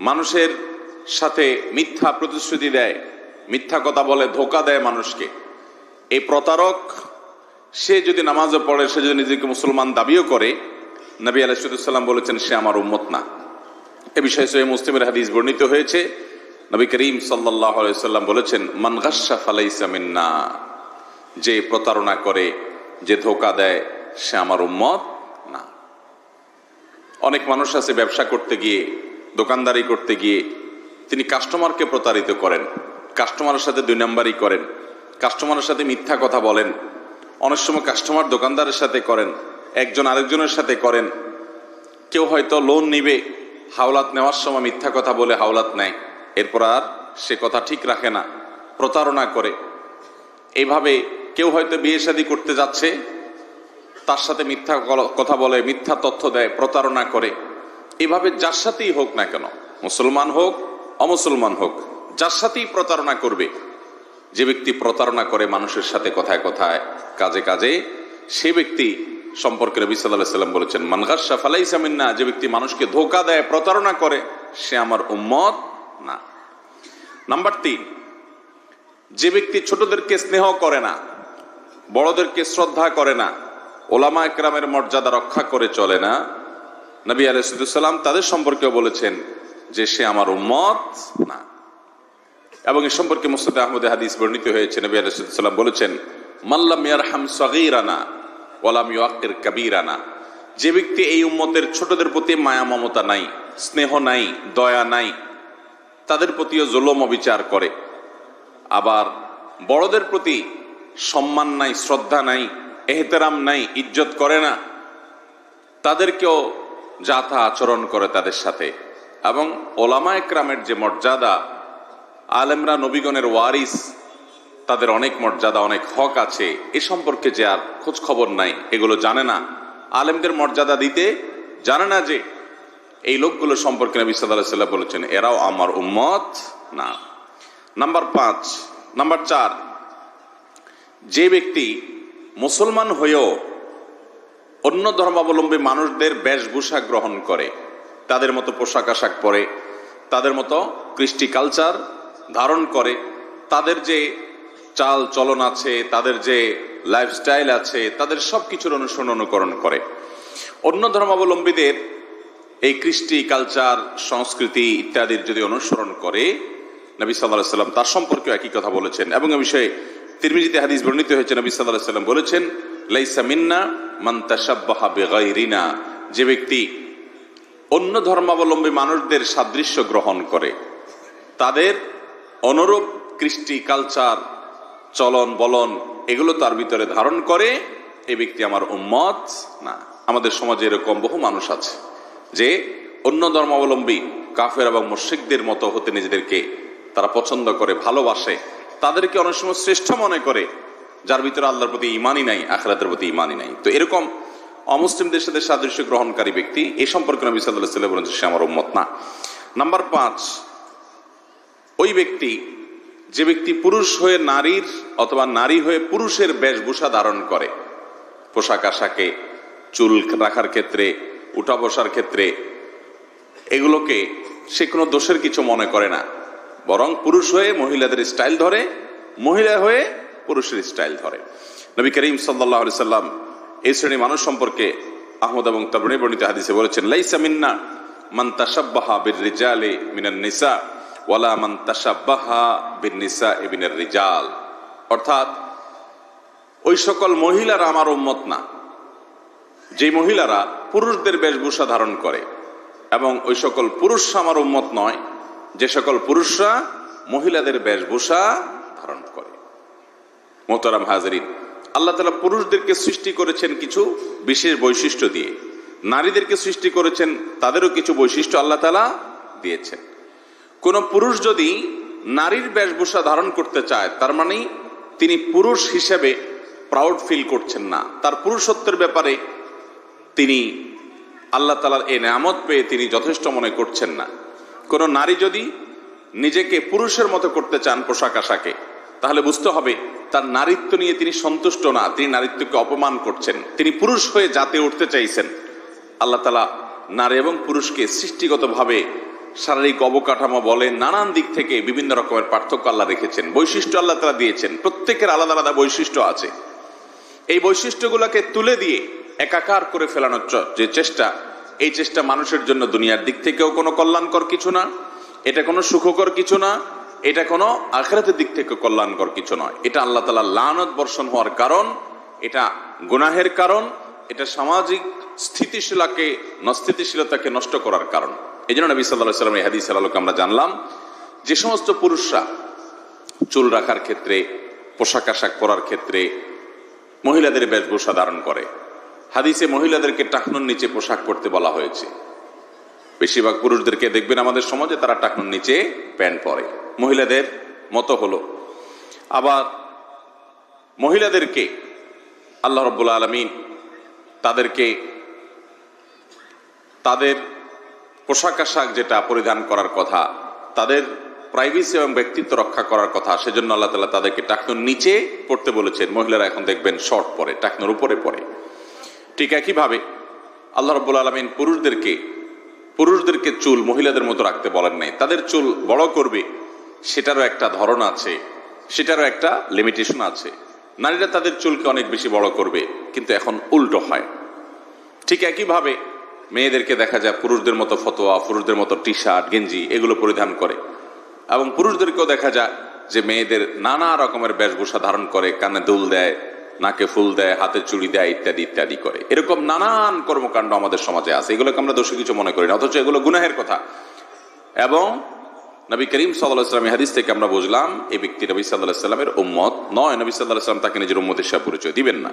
মানুষের সাথে মিথ্যা প্রতিশ্রুতি দেয়, মিথ্যা কথা বলে, ধোকা দেয় মানুষকে। এই প্রতারক, সে যদি নামাজও পড়ে, সে যদি নিজেকে মুসলমান দাবিও করে, নবী আলাইসাল্লাম বলেছেন, সে আমার উম্মত না। এ বিষয়ে সহি মুসলিমের হাদিস বর্ণিত হয়েছে। নবী করিম সাল্লাহ সাল্লাম বলেছেন, মান গাসা ফালাইসা যে প্রতারণা করে, যে ধোকা দেয়, সে আমার উম্মত না। অনেক মানুষ আছে ব্যবসা করতে গিয়ে দোকানদারি করতে গিয়ে তিনি কাস্টমারকে প্রতারিত করেন। কাস্টমারের সাথে দুই নাম্বারই করেন। কাস্টমারের সাথে মিথ্যা কথা বলেন। অনেক সময় কাস্টমার দোকানদারের সাথে করেন, একজন আরেকজনের সাথে করেন। কেউ হয়তো লোন নিবে, হাওলাত নেওয়ার সময় মিথ্যা কথা বলে হাওলাত নেয়। এরপর আর সে কথা ঠিক রাখে না, প্রতারণা করে। এইভাবে কেউ হয়তো বিয়ে শাদী করতে যাচ্ছে, তার সাথে মিথ্যা কথা বলে, মিথ্যা তথ্য দেয়, প্রতারণা করে। এভাবে যার সাথেই হোক না কেন, মুসলমান হোক, অমুসলমান হোক, যার সাথেই প্রতারণা করবে, যে ব্যক্তি প্রতারণা করে মানুষের সাথে কথায় কথায়, কাজে কাজে, সে ব্যক্তি সম্পর্কে রবি সাল্লাম বলেছেন মানগাসা ফালাইসামিন্না যে ব্যক্তি মানুষকে ধোকা দেয়, প্রতারণা করে, সে আমার উম্মত না। নাম্বার তিন, যে ব্যক্তি ছোটদেরকে স্নেহ করে না, বড়দেরকে শ্রদ্ধা করে না ওলামা একরামের মর্যাদা রক্ষা করে চলে না নবী আলাইসাল্লাম তাদের সম্পর্কেও বলেছেন যে সে আমার উম্মত না। এবং এ সম্পর্কে মুস্তাদ আহমদ হাদিস বর্ণিত হয়েছে। নবী আলাইসাল্লাম বলেছেন মাল্লাম ইয়ারহাম সগীরানা ওয়ালাম ইউআকির কাবীরানা। যে ব্যক্তি এই উম্মতের ছোটদের প্রতি মায়া, মমতা নাই, স্নেহ নাই, দয়া নাই, তাদের প্রতিও জুলম অবিচার করে। আবার বড়দের প্রতি সম্মান নাই, শ্রদ্ধা নাই, এহতেরাম নাই, ইজ্জত করে না। তাদেরকেও যাথা আচরণ করে তাদের সাথে। এবং ওলামা একরামের যে মর্যাদা, আলেমরা নবীগণের ওয়ারিস, তাদের অনেক মর্যাদা, অনেক হক আছে। এ সম্পর্কে যে আর খোঁজ খবর নাই, এগুলো জানে না। আলেমদের মর্যাদা দিতে জানে না যে, এই লোকগুলো সম্পর্কে নবী সাল্লাম বলেছেন, এরাও আমার উম্মত না। নাম্বার পাঁচ, নাম্বার চার, যে ব্যক্তি মুসলমান হয়েও অন্য ধর্মাবলম্বী মানুষদের বেশভূষা গ্রহণ করে। তাদের মতো পোশাক আশাক পরে, তাদের মতো কৃষ্টি কালচার ধারণ করে। তাদের যে চাল চলন আছে, তাদের যে লাইফস্টাইল আছে, তাদের সব কিছুর অনুসরণ অনুকরণ করে। অন্য ধর্মাবলম্বীদের এই কৃষ্টি কালচার, সংস্কৃতি ইত্যাদির যদি অনুসরণ করে, নবী সাল্লাহ সাল্লাম তার সম্পর্কেও একই কথা বলেছেন। এবং এ বিষয়ে তিরমিজিতে হাদিস বর্ণিত হয়েছে, নবী সাল্লাহ সাল্লাম বলেছেন লাইসা যে ব্যক্তি অন্য ধর্মাবলম্বী মানুষদের সাদৃশ্য গ্রহণ করে, তাদের অনুরূপ কৃষ্টি, কালচার, চলন, বলন, এগুলো তার ভিতরে ধারণ করে এই ব্যক্তি আমার উম্মত না। আমাদের সমাজে এরকম বহু মানুষ আছে যে অন্য ধর্মাবলম্বী কাফের এবং মুশ্রিকদের মতো হতে নিজেদেরকে তারা পছন্দ করে, ভালোবাসে। তাদেরকে অনেক সময় শ্রেষ্ঠ মনে করে যার ভিতরে আল্লাহর প্রতি ইমানই নাই, আখরাতের প্রতি ইমানই নাই। তো এরকম অমুসলিমদের সাথে সাদৃশ্য গ্রহণকারী ব্যক্তি এ সম্পর্কে নবী সাল্লাহ সাল্লাম বলেন সে আমার উম্মত না। নাম্বার পাঁচ, ওই ব্যক্তি, যে ব্যক্তি পুরুষ হয়ে নারীর অথবা নারী হয়ে পুরুষের বেশভূষা ধারণ করে, পোশাক আশাকে, চুল রাখার ক্ষেত্রে, উঠা বসার ক্ষেত্রে, এগুলোকে সে কোনো দোষের কিছু মনে করে না। বরং পুরুষ হয়ে মহিলাদের স্টাইল ধরে, মহিলা হয়ে পুরুষের স্টাইল ধরে। নবী করিম সাল্লাহ সাল্লাম এই শ্রেণির মানুষ সম্পর্কে আহমদ এবং তাবনী বর্ণিত হাদিসে বলেছেন, লাইসা মিন্না মান তাসাব্বাহা বির রিজালে মিনান নিসা ওয়ালা মান তাসাব্বাহা বিন নিসা ইবিনের রিজাল অর্থাৎ, ওই সকল মহিলারা আমার উম্মত না। যে মহিলারা পুরুষদের বেশভূষা ধারণ করে এবং ওই সকল পুরুষ আমার উম্মত নয়, যে সকল পুরুষরা মহিলাদের বেশভূষা ধারণ করে। মোহতারাম হাজারিন, আল্লাহ তালা পুরুষদেরকে সৃষ্টি করেছেন কিছু বিশেষ বৈশিষ্ট্য দিয়ে। নারীদেরকে সৃষ্টি করেছেন, তাদেরও কিছু বৈশিষ্ট্য আল্লাহ তালা দিয়েছেন। কোন পুরুষ যদি নারীর বেশভূষা ধারণ করতে চায়, তার মানে তিনি পুরুষ হিসেবে প্রাউড ফিল করছেন না। তার পুরুষত্বের ব্যাপারে তিনি আল্লাহ তালার এই নামত পেয়ে তিনি যথেষ্ট মনে করছেন না। কোন নারী যদি নিজেকে পুরুষের মতো করতে চান পোশাক আশাকে তাহলে বুঝতে হবে, তার নারীত্ব নিয়ে তিনি সন্তুষ্ট না, তিনি নারীত্বকে অপমান করছেন। তিনি পুরুষ হয়ে জাতে উঠতে চাইছেন। আল্লাহ তালা নারী এবং পুরুষকে সৃষ্টিগতভাবে শারীরিক অবকাঠামো বলে, নানান দিক থেকে বিভিন্ন রকমের পার্থক্য আল্লাহ রেখেছেন। বৈশিষ্ট্য আল্লাহ তারা দিয়েছেন। প্রত্যেকের আলাদা আলাদা বৈশিষ্ট্য আছে। এই বৈশিষ্ট্যগুলোকে তুলে দিয়ে একাকার করে ফেলানোর যে চেষ্টা, এই চেষ্টা মানুষের জন্য দুনিয়ার দিক থেকেও কোনো কল্যাণকর কিছু না, এটা কোনো সুখকর কিছু না এটা কোনো আখরাতের দিক থেকে কল্যাণকর কিছু নয়। এটা আল্লাহ তালা লানত বর্ষণ হওয়ার কারণ, এটা গুনাহের কারণ, এটা সামাজিক স্থিতিশীলাকে স্থিতিশীলতাকে নষ্ট করার কারণ। এই জন্য নবী সাল্লাহ সাল্লাম এই হাদিস আলোকে আমরা জানলাম, যে সমস্ত পুরুষরা চুল রাখার ক্ষেত্রে, পোশাক আশাক পরার ক্ষেত্রে মহিলাদের বেশভূষা ধারণ করে। হাদিসে মহিলাদেরকে টাকনুর নিচে পোশাক পরতে বলা হয়েছে। বেশিরভাগ পুরুষদেরকে দেখবেন আমাদের সমাজে তারা টাকনুর নিচে প্যান্ট পরে। মহিলাদের মতো হলো। আবার মহিলাদেরকে আল্লাহ রব্বুল আলমিন তাদেরকে তাদের পোশাক আশাক যেটা পরিধান করার কথা, তাদের প্রাইভেসি এবং ব্যক্তিত্ব রক্ষা করার কথা, সেজন্য আল্লাহ তালা তাদেরকে টাকনুর নিচে পড়তে বলেছেন। মহিলারা এখন দেখবেন শর্ট পরে, টাকনুর উপরে পড়ে ঠিক একইভাবে আল্লাহ রব্বুল আলমিন পুরুষদেরকে পুরুষদেরকে চুল মহিলাদের মতো রাখতে বলেন নাই। তাদের চুল বড় করবে সেটারও একটা ধরন আছে, সেটারও একটা লিমিটেশন আছে। নারীরা তাদের চুলকে অনেক বেশি বড় করবে, কিন্তু এখন উল্টো হয়। ঠিক একইভাবে মেয়েদেরকে দেখা যায় পুরুষদের মতো ফতোয়া, পুরুষদের মতো টি শার্ট গেঞ্জি, এগুলো পরিধান করে। এবং পুরুষদেরকেও দেখা যায় যে মেয়েদের নানা রকমের বেশভূষা ধারণ করে, কানে দুল দেয়, নাকে ফুল দেয়, হাতে চুড়ি দেয়, ইত্যাদি ইত্যাদি করে। এরকম নানান কর্মকাণ্ড আমাদের সমাজে আছে। এগুলোকে আমরা দোষী কিছু মনে করি না, অথচ এগুলো গুনাহের কথা। এবং নবী করিম সাল্লাহ ইসলামের হাদিস থেকে আমরা বুঝলাম, এই ব্যক্তি নবী সাল্লাহ সাল্লামের উম্মত। নয়, নবী সাল্লাহ সাল্লাম তাকে নিজের উম্মতের সাথে পরিচয় দিবেন না।